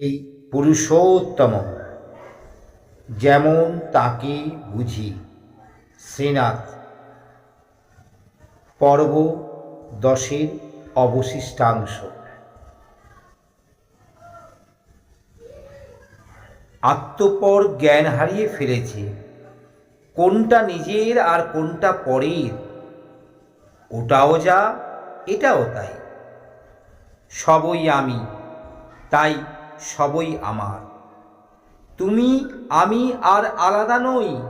এই পুরুষোত্তম। যেমন তাকে বুঝি, শ্রীনাথ। পর্ব দশের অবশিষ্টাংশ। আত্মপর জ্ঞান হারিয়ে ফেলেছে, কোনটা নিজের আর কোনটা পরের? ওটাও যা, এটাও তাই। সবই আমি, তাই সবই আমার। তুমি, আমি আর আলাদা নই।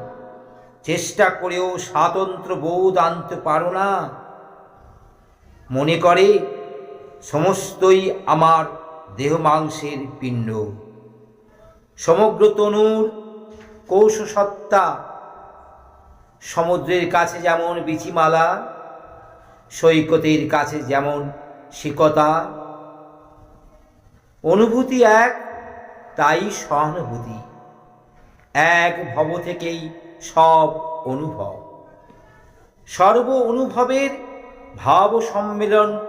চেষ্টা করেও স্বাতন্ত্র বোধ আনতে পারো না। মনে করে, সমস্তই আমার দেহ মাংসের পিণ্ড। সমগ্র তনুর কৌশসত্তা সমুদ্রের কাছে যেমন বিচিমালা, সৈকতের কাছে যেমন শিকতা অনুভূতি এক, তাই সহানুভূতি। এক ভব থেকেই সব অনুভব। সর্ব অনুভবের ভাব সম্মেলন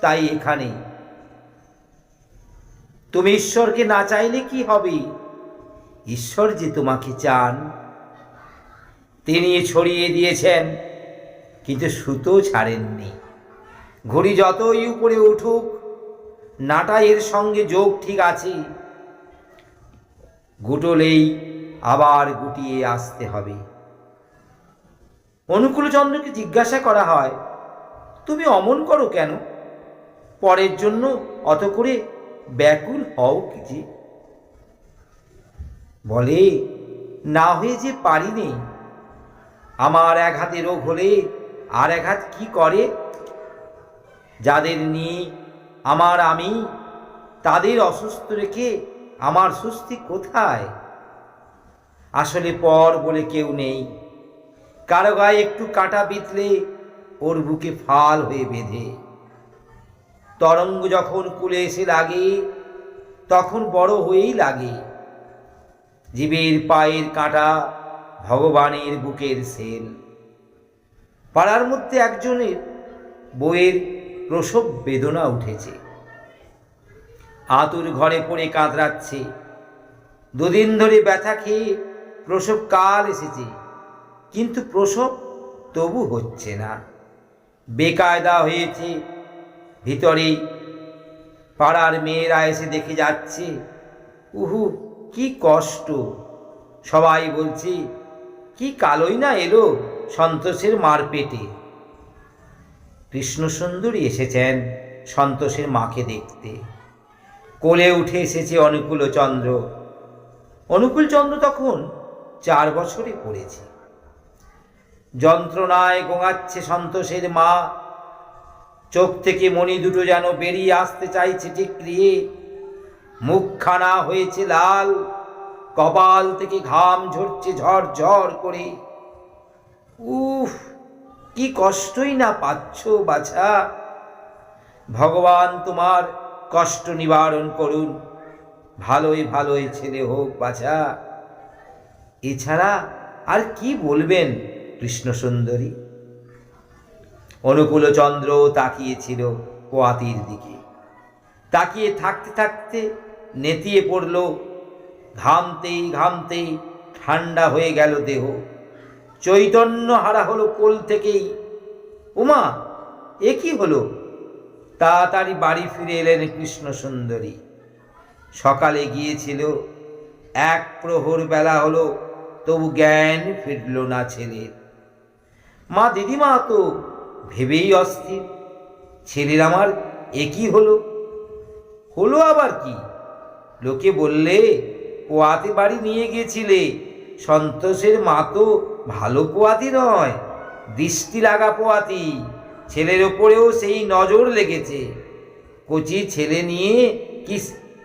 তাই এখানে। তুমি ঈশ্বরকে না চাইলে কি হবে? ঈশ্বর যে তোমাকে চান। তিনি ছড়িয়ে দিয়েছেন, কিন্তু সুতো ছাড়েননি। ঘড়ি যতই উপরে উঠুক নাটা এর সঙ্গে যোগ ঠিক আছে। গুটলেই আবার গুটিয়ে আসতে হবে। অনুকূলচন্দ্রকে জিজ্ঞাসা করা হয়, তুমি অমন করো কেন? পরের জন্য অত করে ব্যাকুল হও কি যে? বলে, না হয়ে যে পারি নেই। আমার এক হাতে রোগ হলে আর এক হাত কি করে? যাদের নিয়ে আমার আমি তাদের অসুস্থ রেখে আমার সুস্থি কোথায়? আসলে পর বলে কেউ নেই। কারও গায়ে একটু কাটা বিতলে ওর বুকে ফাল হয়ে বেঁধে। তরঙ্গ যখন কুলে এসে লাগে, তখন বড় হয়েই লাগে। জীবের পায়ের কাঁটা ভগবানের বুকের সেল। পাড়ার মধ্যে একজনের বইয়ের প্রসব বেদনা উঠেছে। আতুর ঘরে পড়ে কাঁদরাচ্ছে। দুদিন ধরে ব্যথা খেয়ে প্রসব কাল এসেছে। কিন্তু প্রসব তবু হচ্ছে না। বেকায়দা হয়েছে। ভিতরে পাড়ার মেয়েরা এসে দেখে যাচ্ছে, উহু, কি কষ্ট। সবাই বলছি, কি কালোই না এলো সন্তোষের মার পেটে কৃষ্ণসুন্দরী এসেছেন সন্তোষের মাকে দেখতে। কোলে উঠে এসেছে অনুকূলচন্দ্র অনুকূলচন্দ্র তখন চার বছরে পড়েছে। যন্ত্রণায় গোঙাচ্ছে সন্তোষের মা। চোখ থেকে মণি দুটো যেন বেরিয়ে আসতে চাইছে টিকরিয়ে মুখখানা হয়েছে লাল, কপাল থেকে ঘাম ঝরছে ঝড় ঝড় করে। উফ! কি কষ্টই না পাচ্ছ বাছা? ভগবান তোমার কষ্ট নিবারণ করুন। ভালোই ভালোই ছেলে হোক বাছা। এছাড়া আর কি বলবেন কৃষ্ণ সুন্দরী অনুকূলচন্দ্র তাকিয়েছিল কোয়াতির দিকে। তাকিয়ে থাকতে থাকতে নেতিয়ে পড়ল, ঘামতেই ঘামতেই ঠান্ডা হয়ে গেল দেহ। চৈতন্য হারা হলো কোল থেকেই। উমা, এ কি হলো? তাড়াতাড়ি বাড়ি ফিরে এলেন কৃষ্ণ সুন্দরী। সকালে গিয়েছিল, এক প্রহর বেলা হলো, তবু জ্ঞান ফিরল না ছেলের। মা, দিদিমা তো ভেবেই অস্থির, ছেলের আমার একই হলো? হলো আবার কি? লোকে বললে, পোয়াতে বাড়ি নিয়ে গিয়েছিলে সন্তোষের মা তো ভালো পোয়াতি নয়, দৃষ্টি লাগা পোয়াতি। ছেলের ওপরেও সেই নজর লেগেছে। কচি ছেলে নিয়ে কি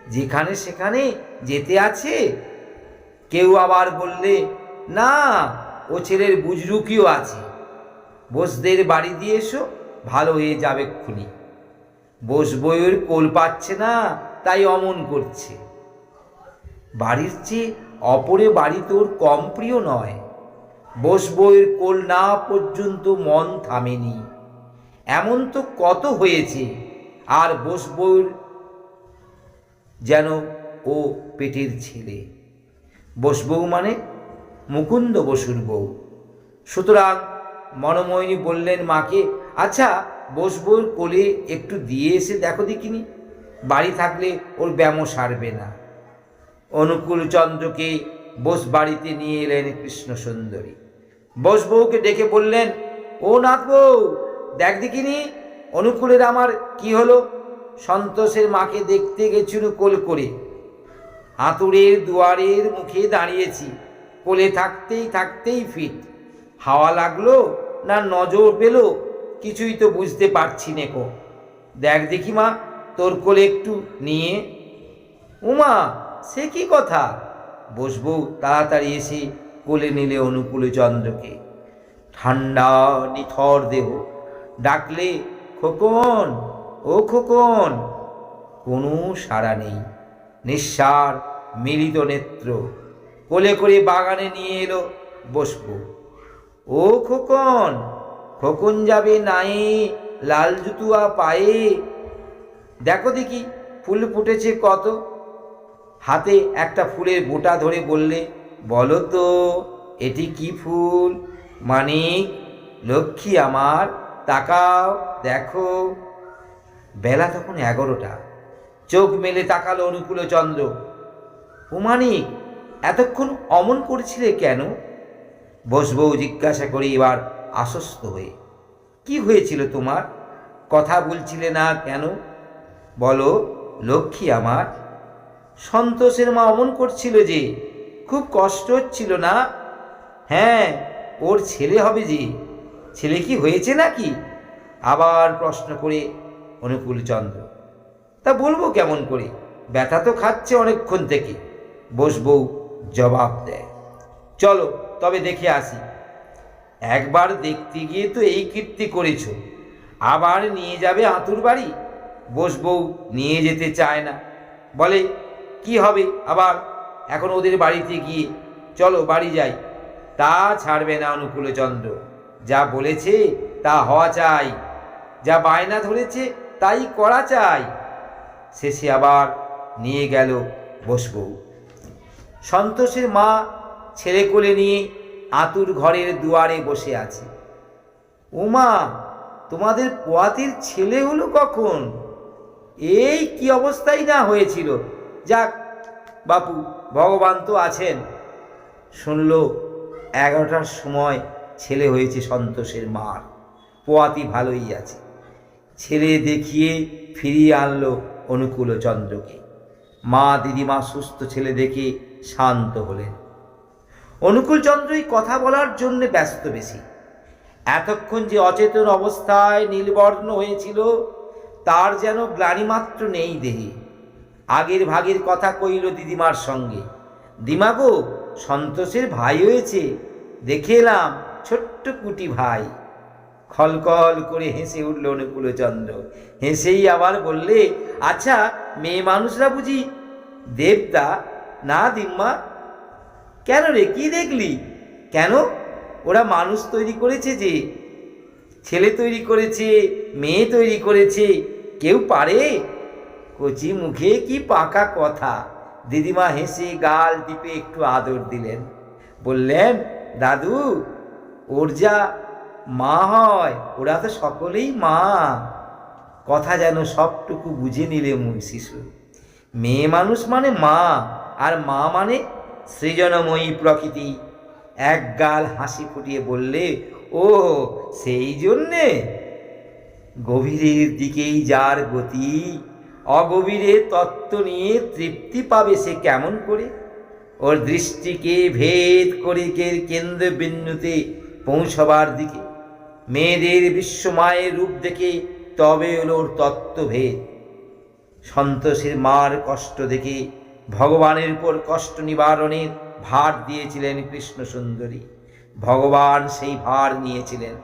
যেখানে সেখানে যেতে আছে? কেউ আবার বললে, না, ও ছেলের বুজরুকিও আছে। বোসদের বাড়ি দিয়ে এসো, ভালো হয়ে যাবে খুনি বোস বইয়ের কোল পাচ্ছে না, তাই অমন করছে। বাড়ির চেয়ে অপরে বাড়ি তোর কম প্রিয় নয়। বোস বইয়ের কোল না পর্যন্ত মন থামেনি। এমন তো কত হয়েছে, আর বোস বইয়ের যেন ও পেটের ছেলে। বসবউ মানে মুকুন্দ বসুর বউ। সুতরাং মনমোহিনী বললেন, মাকে আচ্ছা বসবউর কোলে একটু দিয়ে এসে দেখো দেখিনি। বাড়ি থাকলে ওর ব্যামো সারবে না। অনুকূল চন্দ্রকে বোস বাড়িতে নিয়ে এলেন কৃষ্ণ সুন্দরী বোস বউকে ডেকে বললেন, ও নাথ বউ, দেখ দেখিনি, অনুকূলের আমার কি হলো? সন্তোষের মাকে দেখতে গেছিল কোল করে আতুরের দুয়ারের মুখে দাঁড়িয়েছি, কোলে থাকতেই থাকতেই ফিট। হাওয়া লাগল না নজর পেল, কিছুই তো বুঝতে পারছি নেকো দেখ দেখি মা, তোর কোলে একটু নিয়ে। উমা, সে কি কথা? বসবো তাড়াতাড়ি এসে কোলে নিলে অনুকূল চন্দ্রকে। ঠান্ডা নিথর দেহ, ডাকলে খোকন, ও খোকন, কোনো সাড়া নেই। নিঃসার মিলিত নেত্র, কোলে করে বাগানে নিয়ে এলো বসবো। ও খোকন খোকন যাবে নাই লাল জুতুয়া পায়ে। দেখো দেখি ফুল ফুটেছে কত। হাতে একটা ফুলের বোটা ধরে বললে বলো তো, এটি কি ফুল? মানিক, লক্ষ্মী আমার, তাকাও, দেখো। বেলা তখন এগারোটা। চোখ মেলে তাকালো অনুকূল চন্দ্র উমানিক এতক্ষণ অমন করেছিলে কেন? বসবউ জিজ্ঞাসা করি এবার আশ্বস্ত হয়ে। কি হয়েছিল তোমার? কথা বলছিলে না কেন? বলো, লক্ষ্মী আমার। সন্তোষের মা অমন করছিল যে খুব কষ্ট হচ্ছিল না? হ্যাঁ ওর ছেলে হবে যে। ছেলে কি হয়েছে নাকি? আবার প্রশ্ন করে অনুকূল চন্দ্র তা বলব কেমন করে? ব্যথা তো খাচ্ছে অনেকক্ষণ থেকে। বসবউ জবাব দেয়। চলো, তবে দেখে আসি। একবার দেখতে গিয়ে তো এই কীর্তি করেছ। আবার নিয়ে যাবে আতুর বাড়ি? বসবউ নিয়ে যেতে চায় না। বলে, কি হবে আবার? এখন ওদের বাড়িতে গিয়ে, চলো বাড়ি যাই। তা ছাড়বে না অনুকূলচন্দ্র। যা বলেছে তা হওয়া চাই। যা বায়না ধরেছে তাই করা চাই। শেষে আবার নিয়ে গেল বসবউ। সন্তোষের মা ছেলে কোলে নিয়ে আতুর ঘরের দুয়ারে বসে আছে। উমা, তোমাদের পোয়াতির ছেলে হলো কখন? এই কি অবস্থাই না হয়েছিল? যাক বাপু, ভগবান তো আছেন। শুনল, এগারোটার সময় ছেলে হয়েছে সন্তোষের মার। পোয়াতি ভালোই আছে। ছেলে দেখিয়ে ফিরিয়ে আনলো অনুকূল চন্দ্রকে মা দিদিমা সুস্থ ছেলে দেখে শান্ত হলেন। অনুকূল চন্দ্রই কথা বলার জন্য ব্যস্ত বেশি। এতক্ষণ যে অচেতন অবস্থায় নীলবর্ণ হয়েছিল, তার যেন গ্লানিমাত্র নেই দেহে। আগের ভাগের কথা কইল দিদিমার সঙ্গে। দিমাগো, সন্তোষের ভাই হয়েছে, দেখে এলাম ছোট্ট কুটি ভাই। খলকল করে হেসে উঠল অনুকূলচন্দ্র। হেসেই আবার বললে আচ্ছা মেয়ে মানুষরা বুঝি দেবদা না দিম্মা? কেন রে, কি দেখলি? কেন? ওরা মানুষ তৈরি করেছে যে, ছেলে তৈরি করেছে, মেয়ে তৈরি করেছে, কেউ পারে? কচি মুখে কি পাকা কথা? দিদিমা হেসে গাল টিপে একটু আদর দিলেন। বললেন, দাদু, ওর যা মা হয়, ওরা তো সকলেই মা। কথা যেন সবটুকু বুঝে নিলে মুই শিশু মেয়ে মানুষ মানে মা, আর মা মানে সৃজনময়ী প্রকৃতি। এক গাল হাসি ফুটিয়ে বললে ও সেই জন্যে? গভীরের দিকেই যার গতি অগভীরে তত্ত্ব নিয়ে তৃপ্তি পাবে সে কেমন করে? ওর দৃষ্টিকে ভেদ করে কেন্দ্রবিন্দুতে পৌঁছবার দিকে। মেয়েদের বিশ্বমায়ের রূপ দেখে তবে হলো ওর তত্ত্বভেদ সন্তোষের মার কষ্ট দেখে ভগবানের উপর কষ্ট নিবারণের ভার দিয়েছিলেন কৃষ্ণ সুন্দরী ভগবান সেই ভার নিয়েছিলেন।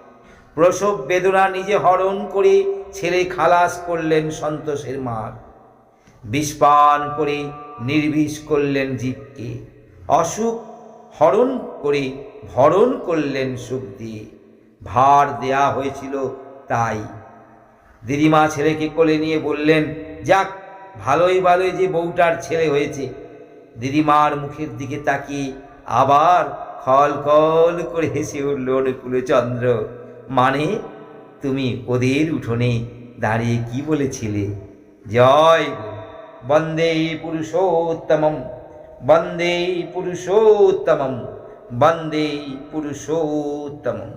প্রসব বেদনা নিজে হরণ করে ছেলে খালাস করলেন সন্তোষের মার। বিষপান করে নির্বিষ করলেন জীবকে। অসুখ হরণ করে ভরণ করলেন সুখ দিয়ে ভার দেয়া হয়েছিল তাই। দিদিমা ছেলেকে কোলে নিয়ে বললেন, যাক, ভালোই ভালোই যে বউটার ছেলে হয়েছে। দিদিমার মুখের দিকে তাকিয়ে আবার খল খল করে হেসে উঠল অনুকূলচন্দ্র। মানে তুমি ওদের উঠোনে দাঁড়িয়ে কি বলেছিলে? জয় বন্দে পুরুষোত্তম বন্দে পুরুষোত্তম বন্দে পুরুষোত্তমম।